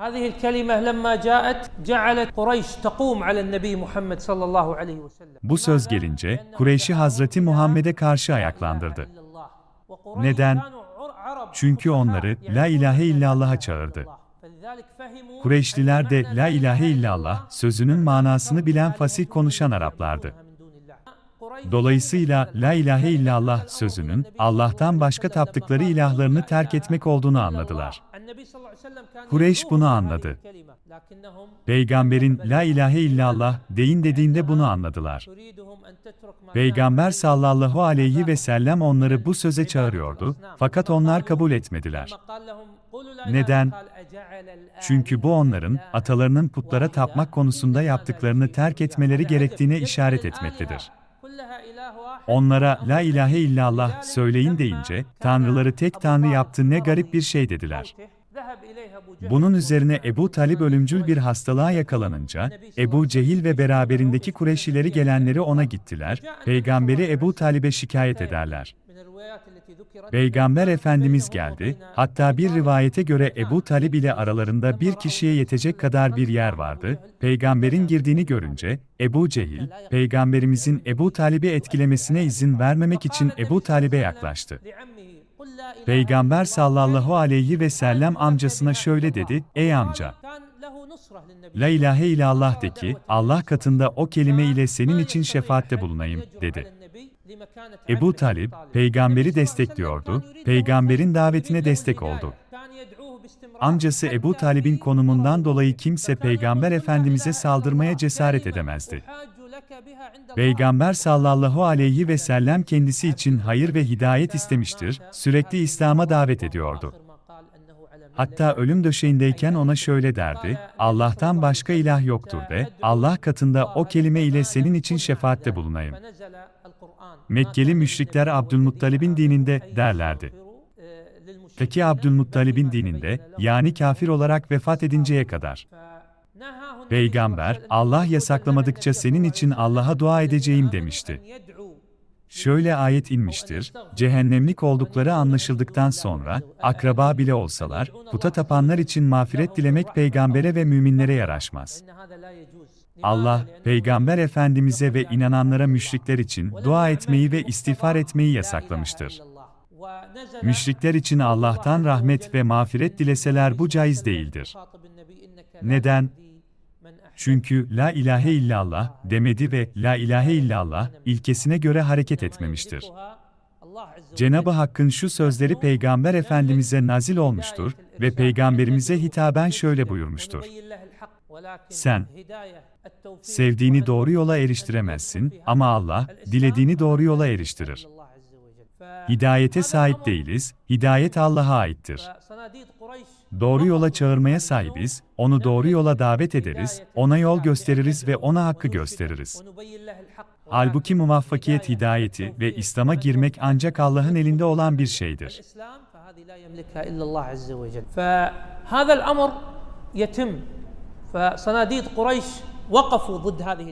هذه الكلمة لما جاءت جعلت قريش تقوم على النبي محمد صلى الله عليه وسلم Bu söz gelince Kureyş'i Hazreti Muhammed'e karşı ayaklandırdı. Neden? Çünkü onları La ilahe illallah'a çağırdı. Kureyşliler de La ilahe illallah sözünün manasını bilen fasih konuşan Araplardı. Dolayısıyla La ilahe illallah sözünün Allah'tan başka taptıkları ilahlarını terk etmek olduğunu anladılar. Kureyş bunu anladı. Peygamberin La ilahe illallah deyin dediğinde bunu anladılar. Peygamber sallallahu aleyhi ve sellem onları bu söze çağırıyordu, fakat onlar kabul etmediler. Neden? Çünkü bu onların, atalarının putlara tapmak konusunda yaptıklarını terk etmeleri gerektiğine işaret etmektedir. Onlara La ilahe illallah söyleyin deyince, tanrıları tek tanrı yaptı ne garip bir şey dediler. Bunun üzerine Ebu Talib ölümcül bir hastalığa yakalanınca, Ebu Cehil ve beraberindeki Kureyşileri gelenleri ona gittiler, peygamberi Ebu Talib'e şikayet ederler. Peygamber Efendimiz geldi, hatta bir rivayete göre Ebu Talib ile aralarında bir kişiye yetecek kadar bir yer vardı, peygamberin girdiğini görünce, Ebu Cehil, peygamberimizin Ebu Talib'i etkilemesine izin vermemek için Ebu Talib'e yaklaştı. Peygamber sallallahu aleyhi ve sellem amcasına şöyle dedi, Ey amca! La ilahe illallah de ki, Allah katında o kelime ile senin için şefaatte bulunayım, dedi. Ebu Talib, peygamberi destekliyordu, peygamberin davetine destek oldu. Amcası Ebu Talib'in konumundan dolayı kimse peygamber efendimize saldırmaya cesaret edemezdi. Peygamber sallallahu aleyhi ve sellem kendisi için hayır ve hidayet istemiştir, sürekli İslam'a davet ediyordu. Hatta ölüm döşeğindeyken ona şöyle derdi, Allah'tan başka ilah yoktur de, Allah katında o kelime ile senin için şefaatte bulunayım. Mekkeli müşrikler Abdülmuttalib'in dininde derlerdi. Peki Abdülmuttalib'in dininde, yani kafir olarak vefat edinceye kadar. Peygamber, Allah yasaklamadıkça senin için Allah'a dua edeceğim demişti. Şöyle ayet inmiştir, cehennemlik oldukları anlaşıldıktan sonra, akraba bile olsalar, puta tapanlar için mağfiret dilemek peygambere ve müminlere yaraşmaz. Allah, Peygamber Efendimiz'e ve inananlara müşrikler için dua etmeyi ve istiğfar etmeyi yasaklamıştır. Müşrikler için Allah'tan rahmet ve mağfiret dileseler bu caiz değildir. Neden? Çünkü La ilahe illallah demedi ve La ilahe illallah ilkesine göre hareket etmemiştir. Cenab-ı Hakk'ın şu sözleri Peygamber Efendimiz'e nazil olmuştur ve Peygamberimize hitaben şöyle buyurmuştur. Sen, sevdiğini doğru yola eriştiremezsin ama Allah, dilediğini doğru yola eriştirir. Hidayete sahip değiliz, hidayet Allah'a aittir. Doğru yola çağırmaya sahibiz, onu doğru yola davet ederiz, ona yol gösteririz ve ona hakkı gösteririz. Halbuki muvaffakiyet hidayeti ve İslam'a girmek ancak Allah'ın elinde olan bir şeydir. فهذا الأمر يتم فصناديد قريش وقفوا ضد هذه